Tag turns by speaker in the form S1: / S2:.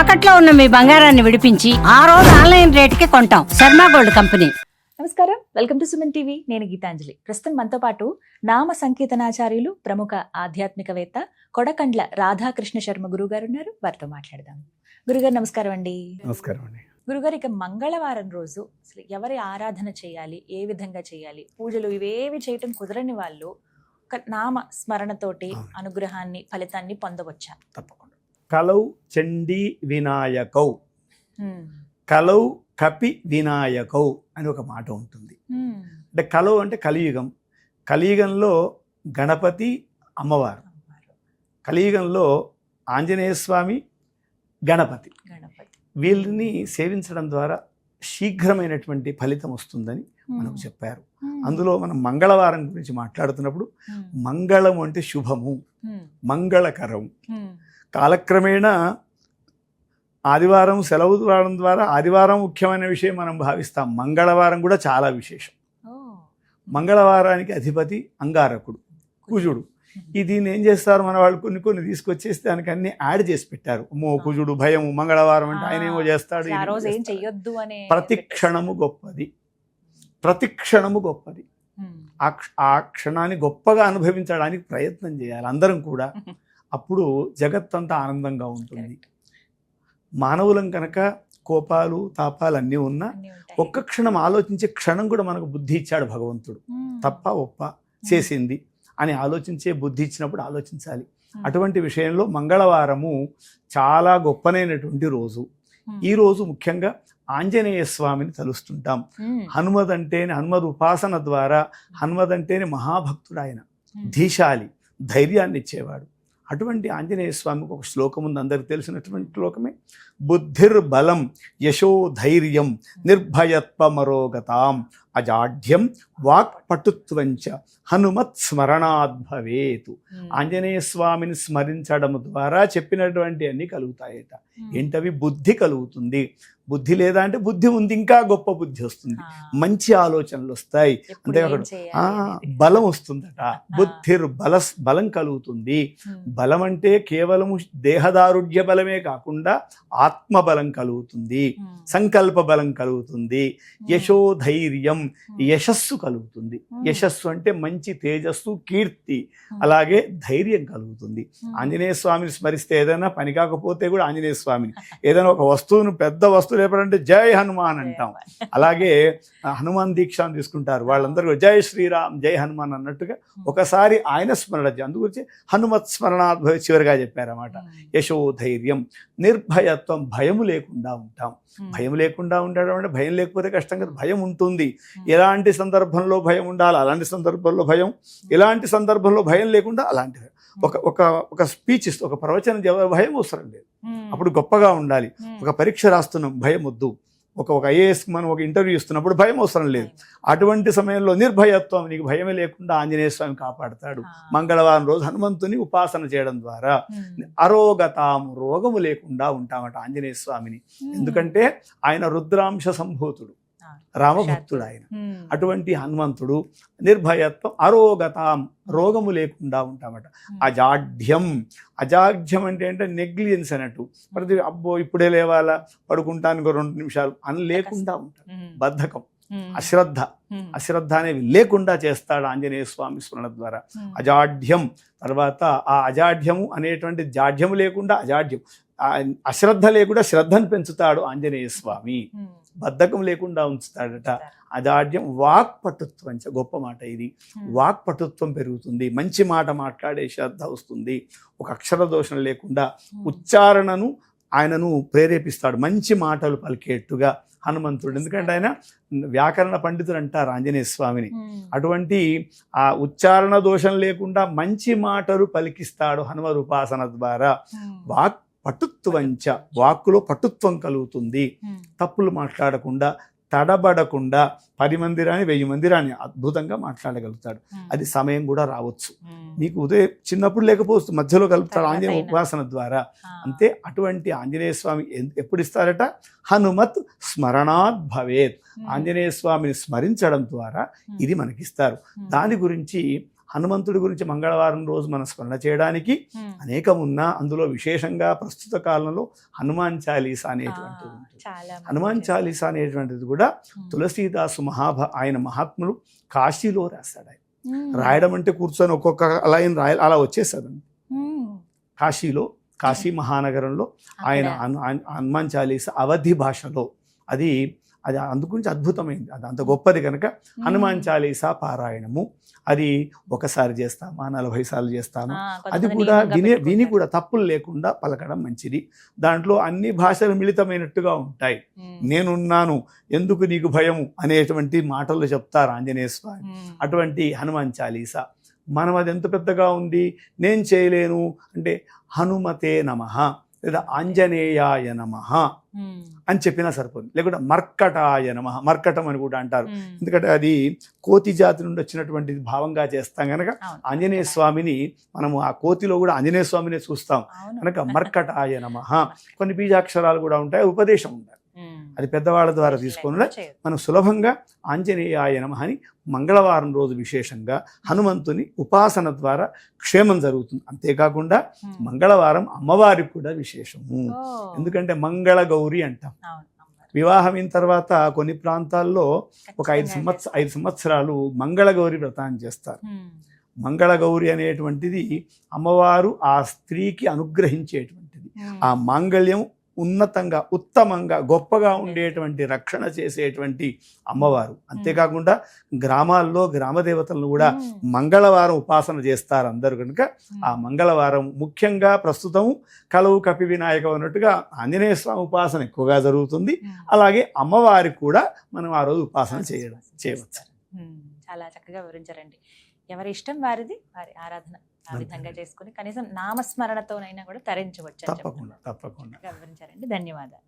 S1: తాకట్లో ఉన్న మీ బంగారాన్ని విడిపించి ఆ రోజు ఆన్లైన్ రేటుకి కొంటాం. Sharma gold company.
S2: నమస్కారం. Welcome to Suman TV. నేను గీతాంజలి. ప్రస్తుతం మనతో పాటు నామ సంకీర్తనాచార్యులు ప్రముఖ ఆధ్యాత్మికవేత్త కొడకండ్ల రాధాకృష్ణ శర్మ గురువు గారు ఉన్నారు. వారితో మాట్లాడదాం. గురుగారు నమస్కారం అండి.
S3: నమస్కారం అండి.
S2: గురుగారు ఇక మంగళవారం రోజు అసలు ఎవరి ఆరాధన చేయాలి? ఏ విధంగా చేయాలి? పూజలు ఇవేవి చేయటం కుదరని వాళ్ళు ఒక నామ స్మరణతోటి. అనుగ్రహాన్ని ఫలితాన్ని పొందవచ్చా?
S3: తప్పకుండా. కలౌ చండీ వినాయకౌ. కలౌ కపి వినాయకౌ అని ఒక మాట ఉంటుంది. అంటే కలౌ అంటే కలియుగం కలియుగంలో గణపతి అమ్మవారు కలియుగంలో ఆంజనేయ స్వామి గణపతి వీళ్ళని సేవించడం ద్వారా శీఘ్రమైనటువంటి ఫలితం వస్తుందని మనకు. చెప్పారు. అందులో మనం మంగళవారం గురించి మాట్లాడుతున్నప్పుడు. మంగళం అంటే శుభము. మంగళకరం. కాలక్రమేణా ఆదివారం సెలవు రావడం ద్వారా ఆదివారం ముఖ్యమైన విషయం మనం భావిస్తాం. మంగళవారం కూడా చాలా విశేషం. మంగళవారానికి అధిపతి అంగారకుడు కుజుడు. ఈ దీన్ని ఏం చేస్తారు? మన వాళ్ళు కొన్ని కొన్ని తీసుకొచ్చేసి దానికి అన్ని యాడ్ చేసి పెట్టారు. అమ్మో కుజుడు భయం మంగళవారం అంటే ఆయన ఏమో చేస్తాడు ప్రతి క్షణము గొప్పది. ప్రతి క్షణము గొప్పది ఆ క్షణాన్ని గొప్పగా అనుభవించడానికి ప్రయత్నం చేయాలి. అందరం కూడా అప్పుడు జగత్తంతా ఆనందంగా ఉంటుంది. మానవులం కనుక కోపాలు తాపాలు అన్నీ ఉన్నా. ఒక్క క్షణం ఆలోచించే క్షణం కూడా మనకు బుద్ధి ఇచ్చాడు భగవంతుడు. తప్ప ఒప్ప చేసింది అని ఆలోచించే బుద్ధి ఇచ్చినప్పుడు ఆలోచించాలి. అటువంటి విషయంలో మంగళవారము చాలా గొప్పనైనటువంటి రోజు. ఈ రోజు ముఖ్యంగా ఆంజనేయ స్వామిని తలుస్తుంటాం
S2: హ్మ్.
S3: హనుమద్ ఉపాసన ద్వారా హనుమద్ అంటేనే మహాభక్తుడు ఆయన. ధీశాలి ధైర్యాన్ని ఇచ్చేవాడు అటువంటి ఆంజనేయ స్వామికి ఒక శ్లోకం ఉంది అందరికి తెలిసినటువంటి శ్లోకమే. బుద్ధిర్బలం యశోధైర్యం నిర్భయత్వమరోగతాం. అజాఢ్యం వాక్ పటుత్వంచ హనుమత్ స్మరణాద్ భవేతు
S2: హ్మ్.
S3: ఆంజనేయ స్వామిని స్మరించడం ద్వారా చెప్పినటువంటి అన్ని కలుగుతాయట
S2: హ్మ్.
S3: ఏంటవి బుద్ధి కలుగుతుంది బుద్ధి లేదా అంటే బుద్ధి ఉంది ఇంకా గొప్ప బుద్ధి వస్తుంది
S2: ఆ.
S3: మంచి ఆలోచనలు వస్తాయి అంటే. బలం వస్తుందట బుద్ధిర్ బల బలం కలుగుతుంది
S2: హ్మ్.
S3: బలం అంటే కేవలము దేహదారుఢ్య బలమే కాకుండా ఆత్మ బలం కలుగుతుంది. సంకల్ప బలం కలుగుతుంది. యశోధైర్యం. యశస్సు కలుగుతుంది. యశస్సు అంటే మంచి తేజస్సు కీర్తి. అలాగే ధైర్యం కలుగుతుంది. ఆంజనేయ స్వామిని స్మరిస్తే ఏదైనా పని కాకపోతే కూడా ఆంజనేయ స్వామిని ఏదైనా ఒక వస్తువును పెద్ద వస్తువు లేపడంటే జై హనుమాన్ అంటాం అలాగే హనుమాన్ దీక్షను తీసుకుంటారు వాళ్ళందరూ జై శ్రీరామ్ జై హనుమాన్ అన్నట్టుగా ఒకసారి ఆయన స్మరణ చే- అందుగురించి హనుమత్ స్మరణాద్భవ చివరిగా చెప్పారన్నమాట. యశో ధైర్యం నిర్భయత్వం భయము లేకుండా ఉంటాం. భయం లేకుండా ఉండడం అంటే భయం లేకపోతే కష్టం కదా భయం ఉంటుంది. ఎలాంటి సందర్భంలో భయం ఉండాలి? అలాంటి సందర్భంలో భయం? ఎలాంటి సందర్భంలో భయం లేకుండా అలాంటి ఒక ఒక ఒక స్పీచ్ ఇస్తూ ఒక ప్రవచనం భయం అవసరం లేదు. అప్పుడు గొప్పగా ఉండాలి. ఒక పరీక్ష రాస్తున్నాం భయం వద్దు. ఒక ఒక ఐఏఎస్ మనం ఒక ఇంటర్వ్యూ ఇస్తున్నప్పుడు భయం అవసరం లేదు. అటువంటి సమయంలో నిర్భయత్వం నీకు భయమే లేకుండా ఆంజనేయ స్వామి కాపాడతాడు.
S2: ఆ.
S3: మంగళవారం రోజు హనుమంతుని ఉపాసన చేయడం ద్వారా
S2: హ్మ్.
S3: అరోగతాము రోగము లేకుండా ఉంటామట ఆంజనేయ స్వామిని. ఎందుకంటే ఆయన రుద్రాంశ సంభూతుడు. రామభక్తుడు ఆయన. అటువంటి హనుమంతుడు నిర్భయత్వం అరోగతాం రోగము లేకుండా ఉంటామట. అజాఢ్యం అజాఢ్యం అంటే అంటే నెగ్లిజెన్స్ అన్నట్టు ప్రతి అబ్బో ఇప్పుడే లేవాలా పడుకుంటాను ఇంకో రెండు నిమిషాలు అని లేకుండా ఉంటాడు. బద్ధకం. అశ్రద్ధ. అశ్రద్ధ అనేవి లేకుండా చేస్తాడు ఆంజనేయ స్వామి స్మరణ ద్వారా. అజాఢ్యం తర్వాత ఆ అజాఢ్యము అనేటువంటి జాఢ్యము లేకుండా అజాఢ్యం అశ్రద్ధ లేకుండా శ్రద్ధను పెంచుతాడు ఆంజనేయ స్వామి. బద్ధకం లేకుండా ఉంచుతాడట. అజాఢ్యం వాక్ పటుత్వం గొప్ప మాట ఇది. వాక్ పటుత్వం పెరుగుతుంది. మంచి మాట మాట్లాడే శ్రద్ధ వస్తుంది. ఒక అక్షర దోషం లేకుండా. ఉచ్చారణను ఆయనను ప్రేరేపిస్తాడు. మంచి మాటలు పలికేట్టుగా హనుమంతుడు. ఎందుకంటే ఆయన వ్యాకరణ పండితుడు అంటారు ఆంజనేయ స్వామిని. అటువంటి ఆ ఉచ్చారణ దోషం లేకుండా మంచి మాటలు పలికిస్తాడు హనుమ ఉపాసన ద్వారా. వాక్ పటుత్వంచ వాక్కులో పటుత్వం కలుగుతుంది. తప్పులు మాట్లాడకుండా తడబడకుండా పది మంది రాని వెయ్యి మంది రాని అద్భుతంగా మాట్లాడగలుగుతాడు. అది సమయం కూడా రావచ్చు. మీకు ఉదయం చిన్నప్పుడు లేకపోవచ్చు మధ్యలో కలుపుతాడు ఆంజనేయ. ఉపాసన ద్వారా. అంతే అటువంటి ఆంజనేయ స్వామి ఎప్పుడు ఇస్తారట హనుమత్ స్మరణాత్ భవేత్. ఆంజనేయ స్వామిని స్మరించడం ద్వారా. ఇది మనకిస్తారు. దాని గురించి హనుమంతుడి గురించి మంగళవారం రోజు మనం స్మరణ చేయడానికి. అనేకం ఉన్నా అందులో విశేషంగా ప్రస్తుత కాలంలో హనుమాన్ చాలీసా అనేటువంటిది ఉంటుంది. హనుమాన్ చాలీసా అనేటువంటిది కూడా. తులసీదాసు మహాభ ఆయన మహాత్ములు కాశీలో రాస్తాడు ఆయన. రాయడం అంటే కూర్చొని ఒక్కొక్క లైన్ రాయ అలా వచ్చేస్తుంది
S2: ఉమ్.
S3: కాశీలో కాశీ మహానగరంలో ఆయన హనుమాన్ చాలీస అవధి భాషలో అది అది అందుగురించి అద్భుతమైంది. అది అంత గొప్పది కనుక హనుమాన్ చాలీసా పారాయణము. అది ఒకసారి చేస్తామా నలభై సార్లు చేస్తామా?
S2: ఆ,
S3: అది కూడా విని విని. కూడా తప్పులు లేకుండా పలకడం మంచిది. దాంట్లో అన్ని భాషలు మిళితమైనట్టుగా ఉంటాయి. నేనున్నాను ఎందుకు నీకు భయము అనేటువంటి మాటలు చెప్తారు ఆంజనేయ స్వామి. అటువంటి హనుమాన్ చాలీసా. మనం అది ఎంత పెద్దగా ఉంది? నేను చేయలేను. అంటే హనుమతే నమ. లేదా ఆంజనేయాయ నమ. అని చెప్పినా సరిపోతుంది లేకుంటే మర్కటాయ నమ మర్కటం అని కూడా అంటారు. ఎందుకంటే అది కోతి జాతి నుండి వచ్చినటువంటి భావంగా చేస్తాం కనుక. ఆంజనేయ స్వామిని మనము ఆ కోతిలో కూడా ఆంజనేయ స్వామినే చూస్తాం. కనుక మర్కటాయ నమ కొన్ని బీజాక్షరాలు కూడా ఉంటాయి ఉపదేశం ఉండాలి
S2: ఉమ్.
S3: అది పెద్దవాళ్ళ ద్వారా తీసుకుని. మనం సులభంగా ఆంజనేయాయ నమ అని మంగళవారం రోజు విశేషంగా హనుమంతుని ఉపాసన ద్వారా క్షేమం జరుగుతుంది అంతేకాకుండా. మంగళవారం అమ్మవారికి కూడా విశేషము. ఎందుకంటే మంగళ గౌరి అంటాం
S2: అవును, అమ్మవారు.
S3: వివాహం అయిన తర్వాత కొన్ని ప్రాంతాల్లో ఒక ఐదు సంవత్సర
S2: చేస్తారు.
S3: ఐదు సంవత్సరాలు మంగళగౌరి వ్రతాన్ని చేస్తారు. మంగళగౌరి అనేటువంటిది అమ్మవారు ఆ స్త్రీకి అనుగ్రహించేటువంటిది. ఆ మాంగళ్యం ఉన్నతంగా ఉత్తమంగా గొప్పగా ఉండేటువంటి రక్షణ చేసేటువంటి అమ్మవారు. అంతేకాకుండా గ్రామాల్లో గ్రామ దేవతలను కూడా. మంగళవారం ఉపాసన చేస్తారు అందరు కనుక. ఆ మంగళవారం ముఖ్యంగా ప్రస్తుతం కలవు కపి వినాయక అన్నట్టుగా ఆంజనేయ స్వామి ఉపాసన ఎక్కువగా జరుగుతుంది. అలాగే అమ్మవారికి కూడా మనం ఆ రోజు ఉపాసన చేయడం చేయవచ్చు.
S2: చాలా చక్కగా వివరించారండి. ఎవరి ఇష్టం వారిది వారి ఆరాధన. ఆ. విధంగా చేసుకుని కనీసం నామస్మరణతోనైనా కూడా తరించవచ్చు
S3: తప్పకుండా. తప్పకుండా
S2: వివరించారండి ధన్యవాదాలు